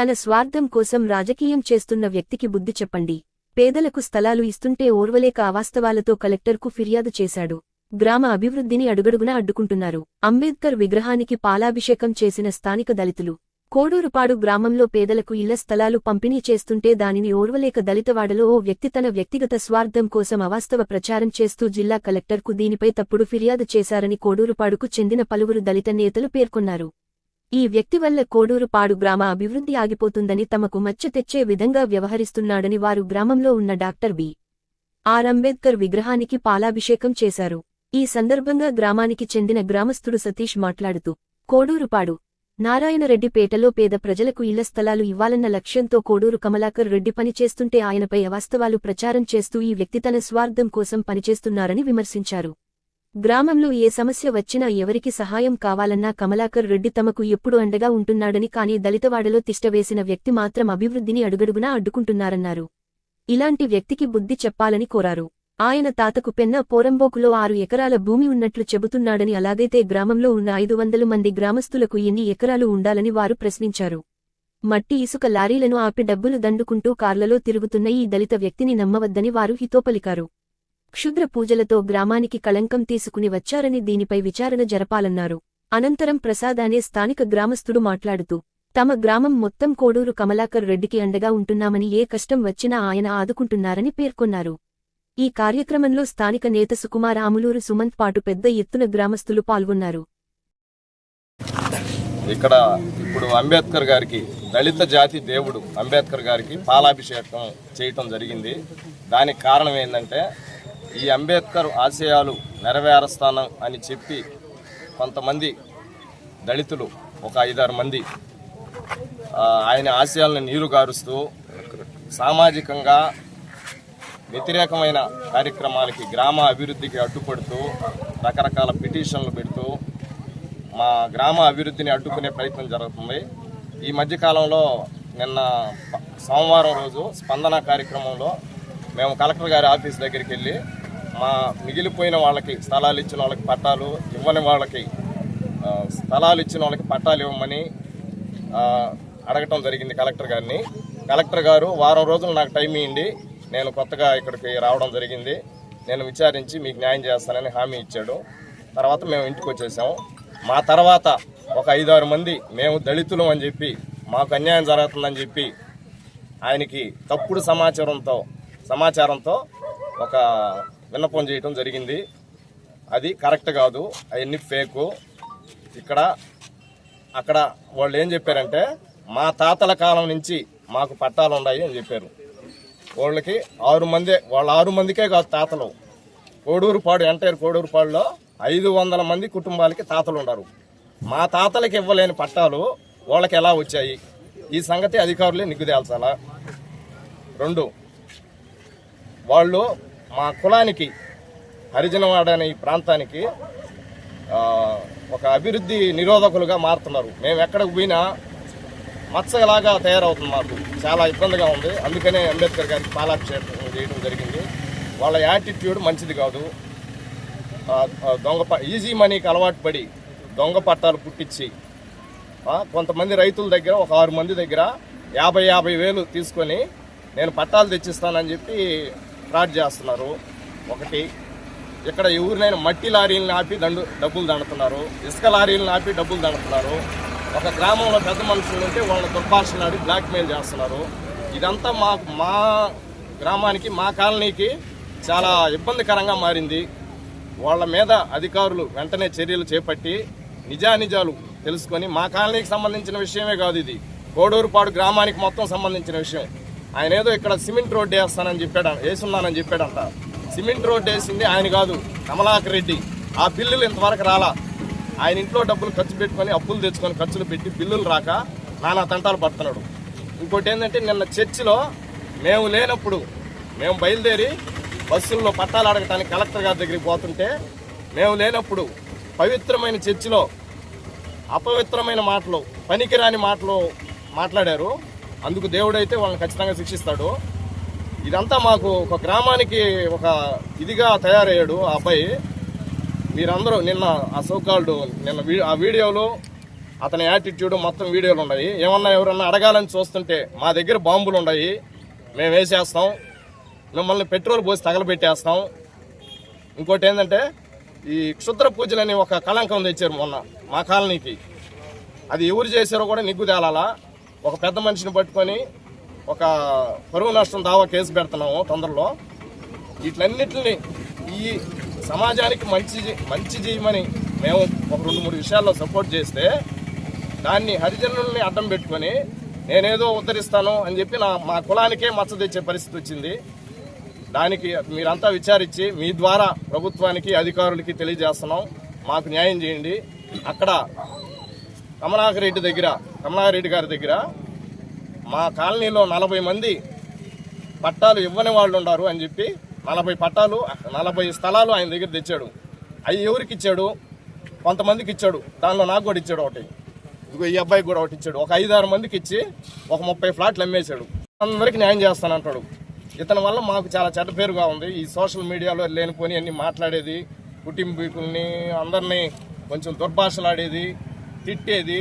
తన స్వార్థం కోసం రాజకీయం చేస్తున్న వ్యక్తికి బుద్ధి చెప్పండి. పేదలకు స్థలాలు ఇస్తుంటే ఓర్వలేక అవాస్తవాలతో కలెక్టర్కు ఫిర్యాదు చేశాడు. గ్రామ అభివృద్ధిని అడుగడుగునా అడ్డుకుంటున్నారు. అంబేద్కర్ విగ్రహానికి పాలాభిషేకం చేసిన స్థానిక దళితులు. కోడూరుపాడు గ్రామంలో పేదలకు ఇళ్ళ స్థలాలు పంపిణీ చేస్తుంటే దానిని ఓర్వలేక దళితవాడలో ఓ వ్యక్తి తన వ్యక్తిగత స్వార్థం కోసం అవాస్తవ ప్రచారం చేస్తూ జిల్లా కలెక్టర్కు దీనిపై తప్పుడు ఫిర్యాదు చేశారని కోడూరుపాడుకు చెందిన పలువురు దళిత నేతలు పేర్కొన్నారు. ఈ వ్యక్తి వల్ల కోడూరుపాడు గ్రామ అభివృద్ధి ఆగిపోతుందని తమకు మచ్చ తెచ్చే విధంగా వ్యవహరిస్తున్నాడని వారు గ్రామంలో ఉన్న డాక్టర్ బి. ఆర్. అంబేద్కర్ విగ్రహానికి పాలాభిషేకం చేశారు. ఈ సందర్భంగా గ్రామానికి చెందిన గ్రామస్థుడు సతీష్ మాట్లాడుతూ కోడూరుపాడు నారాయణరెడ్డిపేటలో పేద ప్రజలకు ఇళ్ళ స్థలాలు ఇవ్వాలన్న లక్ష్యంతో కోడూరు కమలాకర్ రెడ్డి పనిచేస్తుంటే ఆయనపై అవాస్తవాలు ప్రచారం చేస్తూ ఈ వ్యక్తి తన స్వార్థం కోసం పనిచేస్తున్నారని విమర్శించారు. గ్రామంలో ఏ సమస్య వచ్చినా ఎవరికి సహాయం కావాలన్నా కమలాకర్ రెడ్డి తమకు ఎప్పుడు అండగా ఉంటున్నాడని కానీ దళితవాడలో తిష్టవేసిన వ్యక్తి మాత్రం అభివృద్ధిని అడుగడుగునా అడ్డుకుంటున్నారన్నారు. ఇలాంటి వ్యక్తికి బుద్ధి చెప్పాలని కోరారు. ఆయన తాతకు పెన్న పోరంబోకులో ఆరు ఎకరాల భూమి ఉన్నట్లు చెబుతున్నాడని అలాగైతే గ్రామంలో ఉన్న ఐదు వందల మంది గ్రామస్తులకు ఎన్ని ఎకరాలు ఉండాలని వారు ప్రశ్నించారు. మట్టి ఇసుక లారీలను ఆపి డబ్బులు దండుకుంటూ కార్లలో తిరుగుతున్న ఈ దళిత వ్యక్తిని నమ్మవద్దని వారు హితోపలికారు. క్షుద్ర పూజలతో గ్రామానికి కళంకం తీసుకుని వచ్చారని దీనిపై విచారణ జరపాలన్నారు. అనంతరం ప్రసాద్ అనే స్థానిక గ్రామస్థుడు మాట్లాడుతూ తమ గ్రామం మొత్తం కోడూరు కమలాకర్ రెడ్డికి అండగా ఉంటున్నామని ఏ కష్టం వచ్చినా ఆయన ఆదుకుంటున్నారని పేర్కొన్నారు. ఈ కార్యక్రమంలో స్థానిక నేత సుకుమార్ ఆములూరు సుమంత్ పాటు పెద్ద ఎత్తున గ్రామస్తులు పాల్గొన్నారు. ఇక్కడ ఇప్పుడు అంబేద్కర్ గారికి దళిత జాతి దేవుడు అంబేద్కర్ గారికి పాలాభిషేకం చేయటం జరిగింది. దానికి కారణం ఏంటంటే ఈ అంబేద్కర్ ఆశయాలు నెరవేరుస్తాను అని చెప్పి కొంతమంది దళితులు ఒక ఐదారు మంది ఆయన ఆశయాలను నీరుగారుస్తూ సామాజికంగా వ్యతిరేకమైన కార్యక్రమాలకి గ్రామ అభివృద్ధికి అడ్డుపడుతూ రకరకాల పిటిషన్లు పెడుతూ మా గ్రామ అభివృద్ధిని అడ్డుకునే ప్రయత్నం జరుగుతుంది. ఈ మధ్యకాలంలో నిన్న సోమవారం రోజు స్పందన కార్యక్రమంలో మేము కలెక్టర్ గారి ఆఫీస్ దగ్గరికి వెళ్ళి మా మిగిలిపోయిన వాళ్ళకి స్థలాలు ఇచ్చిన వాళ్ళకి పట్టాలు ఇవ్వని వాళ్ళకి స్థలాలు ఇచ్చిన వాళ్ళకి పట్టాలు ఇవ్వమని అడగటం జరిగింది కలెక్టర్ గారిని. కలెక్టర్ గారు వారం రోజులు నాకు టైం ఇవ్వండి నేను కొత్తగా ఇక్కడికి రావడం జరిగింది. నేను విచారించి మీకు న్యాయం చేస్తానని హామీ ఇచ్చాడు. తర్వాత మేము ఇంటికి వచ్చేసాము. మా తర్వాత ఒక ఐదారు మంది మేము దళితులం అని చెప్పి మాకు అన్యాయం జరుగుతుందని చెప్పి ఆయనకి తప్పుడు సమాచారంతో సమాచారంతో ఒక విన్నపం చేయటం జరిగింది. అది కరెక్ట్ కాదు. అవన్నీ ఫేకు. ఇక్కడ అక్కడ వాళ్ళు ఏం చెప్పారంటే మా తాతల కాలం నుంచి మాకు పట్టాలు ఉన్నాయి అని చెప్పారు. వాళ్ళకి ఆరు మంది వాళ్ళ ఆరు మందికే కాదు తాతలు. కోడూరుపాడు ఎంటైర్ కోడూరుపాడులో ఐదు వందల మంది కుటుంబాలకి తాతలు ఉన్నారు. మా తాతలకి ఇవ్వలేని పట్టాలు వాళ్ళకి ఎలా వచ్చాయి? ఈ సంగతి అధికారులే నిగ్గుదేల్చాలా? రెండు వాళ్ళు మా కులానికి హరిజనవాడ అనే ఈ ప్రాంతానికి ఒక అభివృద్ధి నిరోధకులుగా మారుతున్నారు. మేము ఎక్కడికి పోయినా మత్సలాగా తయారవుతుంది మాకు చాలా ఇబ్బందిగా ఉంది. అందుకనే అంబేద్కర్ గారికి పాలాభిషేకం చేయడం జరిగింది. వాళ్ళ యాటిట్యూడ్ మంచిది కాదు. దొంగ ప- ఈజీ మనీకి అలవాటు పడి దొంగ పట్టాలు పుట్టించి కొంతమంది రైతుల దగ్గర ఒక ఆరు మంది దగ్గర యాభై యాభై వేలు తీసుకొని నేను పట్టాలు తెచ్చిస్తానని చెప్పి ఫ్రాడ్ చేస్తున్నారు. ఒకటి ఇక్కడ ఎవరినైనా మట్టి లారీలను ఆపి దండు డబ్బులు దండుతున్నారు. ఇసుక లారీలను ఆపి డబ్బులు దండుతున్నారు. ఒక గ్రామంలో పెద్ద మనుషులు ఉంటే వాళ్ళని దుర్భాషలాడి బ్లాక్మెయిల్ చేస్తున్నారు. ఇదంతా మా మా గ్రామానికి మా కాలనీకి చాలా ఇబ్బందికరంగా మారింది. వాళ్ళ మీద అధికారులు వెంటనే చర్యలు చేపట్టి నిజానిజాలు తెలుసుకొని మా కాలనీకి సంబంధించిన విషయమే కాదు ఇది. కోడూరుపాడు గ్రామానికి మొత్తం సంబంధించిన విషయం ఆయన ఏదో ఇక్కడ సిమెంట్ రోడ్డు వేస్తానని చెప్పాడు వేసున్నానని చెప్పాడంట. సిమెంట్ రోడ్డు వేసింది ఆయన కాదు కమలాకర్ రెడ్డి. ఆ బిల్లులు ఇంతవరకు రాలా. ఆయన ఇంట్లో డబ్బులు ఖర్చు పెట్టుకొని అప్పులు తెచ్చుకొని ఖర్చులు పెట్టి బిల్లులు రాక నానా తంటాలు పడుతున్నాడు. ఇంకోటి ఏంటంటే నిన్న చర్చిలో మేము లేనప్పుడు మేము బయలుదేరి బస్సుల్లో పట్టాలు అడగటానికి కలెక్టర్ గారి దగ్గరికి పోతుంటే మేము లేనప్పుడు పవిత్రమైన చర్చిలో అపవిత్రమైన మాటలు పనికిరాని మాటలు మాట్లాడారు. అందుకు దేవుడైతే వాళ్ళని ఖచ్చితంగా శిక్షిస్తాడు. ఇదంతా మాకు ఒక గ్రామానికి ఒక ఇదిగా తయారయ్యాడు ఆ అబ్బాయి. మీరందరూ నిన్న ఆ సోకాల్డ్ నిన్న ఆ వీడియోలో అతని యాటిట్యూడ్ మొత్తం వీడియోలు ఉన్నాయి. ఏమన్నా ఎవరన్నా అడగాలని చూస్తుంటే మా దగ్గర బాంబులు ఉన్నాయి. మేము వేసేస్తాం. మిమ్మల్ని పెట్రోల్ పోసి తగలబెట్టేస్తాం. ఇంకోటి ఏంటంటే ఈ క్షుద్ర పూజలని ఒక కళంకం తెచ్చారు మొన్న మా కాలనీకి. అది ఎవరు చేశారో కూడా నిగ్గు తేలాలా. ఒక పెద్ద మనిషిని పట్టుకొని ఒక పరువు నష్టం దావా కేసు పెడుతున్నాము తొందరలో. వీటిలన్నిటిని ఈ సమాజానికి మంచి మంచి చేయమని మేము ఒక రెండు మూడు విషయాల్లో సపోర్ట్ చేస్తే దాన్ని హరిజనుల్ని అడ్డం పెట్టుకొని నేనేదో ఉద్ధరిస్తాను అని చెప్పి నా మా కులానికే మచ్చ తెచ్చే పరిస్థితి వచ్చింది. దానికి మీరంతా విచారించి మీ ద్వారా ప్రభుత్వానికి అధికారులకి తెలియజేస్తున్నాం. మాకు న్యాయం చేయండి. అక్కడ కమలాకర్ రెడ్డి దగ్గర కమలాకర్ రెడ్డి గారి దగ్గర మా కాలనీలో నలభై మంది పట్టాలు ఇవ్వని వాళ్ళు ఉన్నారు అని చెప్పి నలభై పట్టాలు నలభై స్థలాలు ఆయన దగ్గర తెచ్చాడు. అవి ఎవరికి ఇచ్చాడు? కొంతమందికి ఇచ్చాడు. దానిలో నాకు కూడా ఇచ్చాడు ఒకటి. ఇదిగో ఈ అబ్బాయికి కూడా ఒకటి ఇచ్చాడు. ఒక ఐదారు మందికి ఇచ్చి ఒక ముప్పై ఫ్లాట్లు అమ్మేశాడు. అందరికి న్యాయం చేస్తానంటాడు ఇతని వల్ల మాకు చాలా చెడ్డ పేరుగా ఉంది. ఈ సోషల్ మీడియాలో లేనిపోని అన్ని మాట్లాడేది కుటుంబీకుల్ని అందరినీ కొంచెం దుర్భాషలాడేది తిట్టేది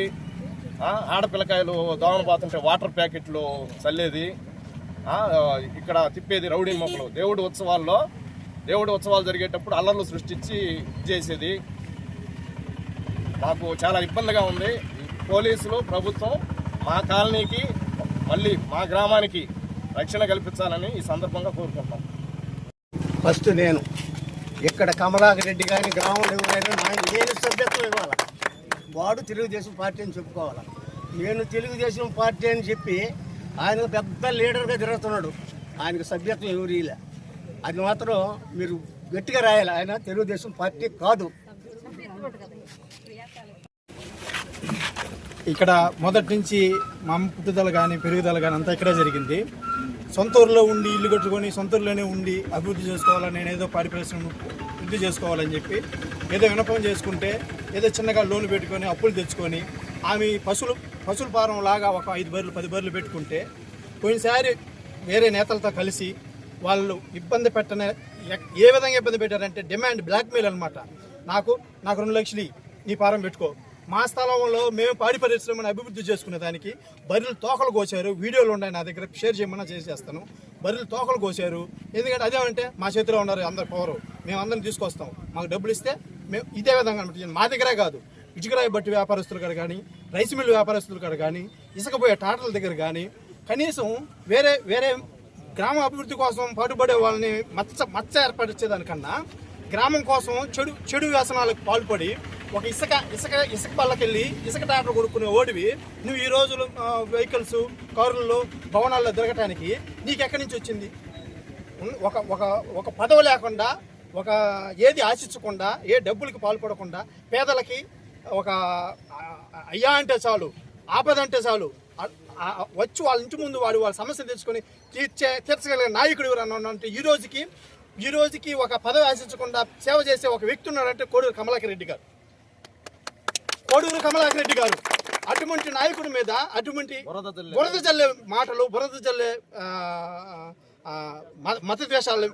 ఆడపిల్లకాయలు దోమలు పోతుంటే వాటర్ ప్యాకెట్లు చల్లేది. ఇక్కడ తిప్పేది రౌడీ మొక్కలు. దేవుడి ఉత్సవాల్లో దేవుడి ఉత్సవాలు జరిగేటప్పుడు అల్లర్లు సృష్టించి చేసేది. మాకు చాలా ఇబ్బందిగా ఉంది. పోలీసులు ప్రభుత్వం మా కాలనీకి మళ్ళీ మా గ్రామానికి రక్షణ కల్పించాలని ఈ సందర్భంగా కోరుకుంటున్నాం. ఫస్ట్ నేను ఇక్కడ కమలాకరెడ్డి రెడ్డి గ్రామంలో ఎవరైనా నేను సభ్యత్వం ఇవ్వాలి? వాడు తెలుగుదేశం పార్టీ అని చెప్పుకోవాలి? నేను తెలుగుదేశం పార్టీ అని చెప్పి ఆయన పెద్ద లీడర్గా తిరుగుతున్నాడు. ఆయనకు సభ్యత్వం ఎవరు ఇలా అది మాత్రం మీరు గట్టిగా రాయాలి. ఆయన తెలుగుదేశం పార్టీ కాదు. ఇక్కడ మొదటి నుంచి మా పుట్టుదల కానీ పెరుగుదల కానీ అంతా ఇక్కడే జరిగింది. సొంత ఊరిలో ఉండి ఇల్లు కట్టుకొని సొంత ఊరిలోనే ఉండి అభివృద్ధి చేసుకోవాలని నేను ఏదో పారిపరిశ్రమ వృద్ధి చేసుకోవాలని చెప్పి ఏదో వినపం చేసుకుంటే ఏదో చిన్నగా లోన్లు పెట్టుకొని అప్పులు తెచ్చుకొని ఆమె పశువులు పశువుల ఫారం లాగా ఒక ఐదు బర్రెలు పది బర్రెలు పెట్టుకుంటే పోయినసారి వేరే నేతలతో కలిసి వాళ్ళు ఇబ్బంది పెట్టనే ఏ విధంగా ఇబ్బంది పెట్టారంటే డిమాండ్ బ్లాక్మెయిల్ అనమాట నాకు నాకు రెండు లక్షలు నీ ఫారం పెట్టుకో. మా స్థలంలో మేము పాడి పరిశ్రమను అభివృద్ధి చేసుకునే దానికి బర్రెలు తోకలు కోసారు వీడియోలు ఉన్నాయి నా దగ్గర షేర్ చేయమన్నా చేసేస్తాను. బర్రెలు తోకలు కోసారు ఎందుకంటే అదేమంటే మా చేతిలో ఉన్నారు అందరు పవరు మేము అందరం తీసుకొస్తాం. మాకు డబ్బులు ఇస్తే మేము ఇదే విధంగా అనమాట. మా దగ్గరే కాదు. ఇటుకరాయి బట్టి వ్యాపారస్తులు కాడ కానీ రైస్ మిల్లు వ్యాపారస్తులు కాడ కానీ ఇసుకపోయే టాటల దగ్గర కానీ కనీసం వేరే వేరే గ్రామ అభివృద్ధి కోసం పాటుపడే వాళ్ళని మచ్చ మచ్చ ఏర్పరిచేదానికన్నా గ్రామం కోసం చెడు చెడు వ్యసనాలకు పాల్పడి ఒక ఇసుక ఇసుక ఇసుక పళ్ళకెళ్ళి ఇసుక ట్రాక్టర్ కొనుక్కునే ఓడివి నువ్వు ఈ రోజులు వెహికల్స్ కారుల్లో భవనాల్లో దొరకటానికి నీకు ఎక్కడి నుంచి వచ్చింది? ఒక ఒక ఒక పదవి లేకుండా ఒక ఏది ఆశించకుండా ఏ డబ్బులకి పాల్పడకుండా పేదలకి ఒక అయ్యా అంటే చాలు ఆపద అంటే చాలు వచ్చి వాళ్ళ ఇంటి ముందు వాడు వాళ్ళ సమస్య తెచ్చుకొని తీర్చే తీర్చగలిగిన నాయకుడు ఎవరన్నా అంటే ఈ రోజుకి ఈ రోజుకి ఒక పదవి ఆశించకుండా సేవ చేసే ఒక వ్యక్తి ఉన్నాడంటే కోడూరు కమలాకర్ రెడ్డి గారు. కోడూరు కమలాకర్ రెడ్డి గారు. అటువంటి నాయకుడి మీద అటువంటి బురద జల్లే. మాటలు బురద జల్లే మత ద్వేషాలు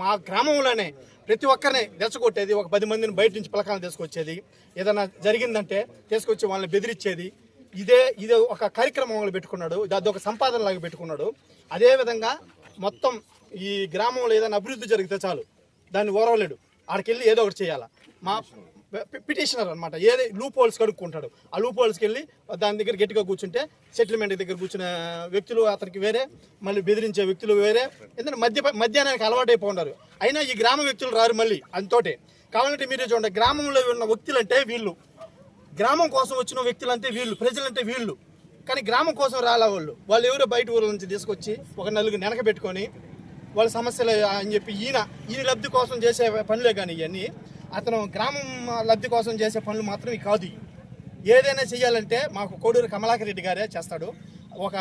మా గ్రామంలోనే ప్రతి ఒక్కరిని తెచ్చగొట్టేది ఒక పది మందిని బయట నుంచి పిలకాలను తీసుకొచ్చేది ఏదైనా జరిగిందంటే తీసుకొచ్చి వాళ్ళని బెదిరించేది ఇదే ఇదే ఒక కార్యక్రమం వాళ్ళు పెట్టుకున్నాడు అది అదొక సంపాదన లాగా పెట్టుకున్నాడు. అదే విధంగా మొత్తం ఈ గ్రామంలో ఏదైనా అభివృద్ధి జరిగితే చాలు దాన్ని ఓరవలేడు. ఆడికి వెళ్ళి ఏదో ఒకటి చేయాలా. మా పిటిషనర్ అనమాట ఏది లూప్ హోల్స్ కడుక్కుంటాడు. ఆ లూప్ హోల్స్కి వెళ్ళి దాని దగ్గర గట్టిగా కూర్చుంటే సెటిల్మెంట్ దగ్గర కూర్చున్న వ్యక్తులు అతనికి వేరే మళ్ళీ బెదిరించే వ్యక్తులు వేరే ఎందుకంటే మధ్య మధ్యాహ్నానికి అలవాటైపోయినారు అయినా ఈ గ్రామ వ్యక్తులు రారు మళ్ళీ అంతోటే. కావాలంటే మీరే చూడండి గ్రామంలో ఉన్న వ్యక్తులు అంటే వీళ్ళు. గ్రామం కోసం వచ్చిన వ్యక్తులు అంటే వీళ్ళు ప్రజలంటే వీళ్ళు. కానీ గ్రామం కోసం రాలే వాళ్ళు. వాళ్ళు ఎవరో బయట ఊర్ల నుంచి తీసుకొచ్చి ఒక నలుగురు నెనకబెట్టుకొని వాళ్ళ సమస్యలు అని చెప్పి ఈయన ఈయన లబ్ధి కోసం చేసే పనులే కానీ ఇవన్నీ అతను గ్రామం లబ్ధి కోసం చేసే పనులు మాత్రం ఇవి కాదు. ఏదైనా చేయాలంటే మాకు కోడూరు కమలాకర్ రెడ్డి గారే చేస్తాడు. ఒక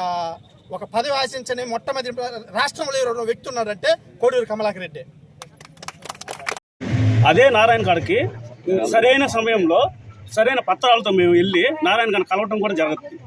ఒక పదవి ఆశించని మొట్టమొదటి రాష్ట్రంలో ఎవరు వ్యక్తి ఉన్నాడంటే కోడూరు కమలాకర్ రెడ్డి. అదే నారాయణ గారికి సరైన సమయంలో సరైన పత్రాలతో మేము వెళ్ళి నారాయణ గారిని కలవటం కూడా జరుగుతుంది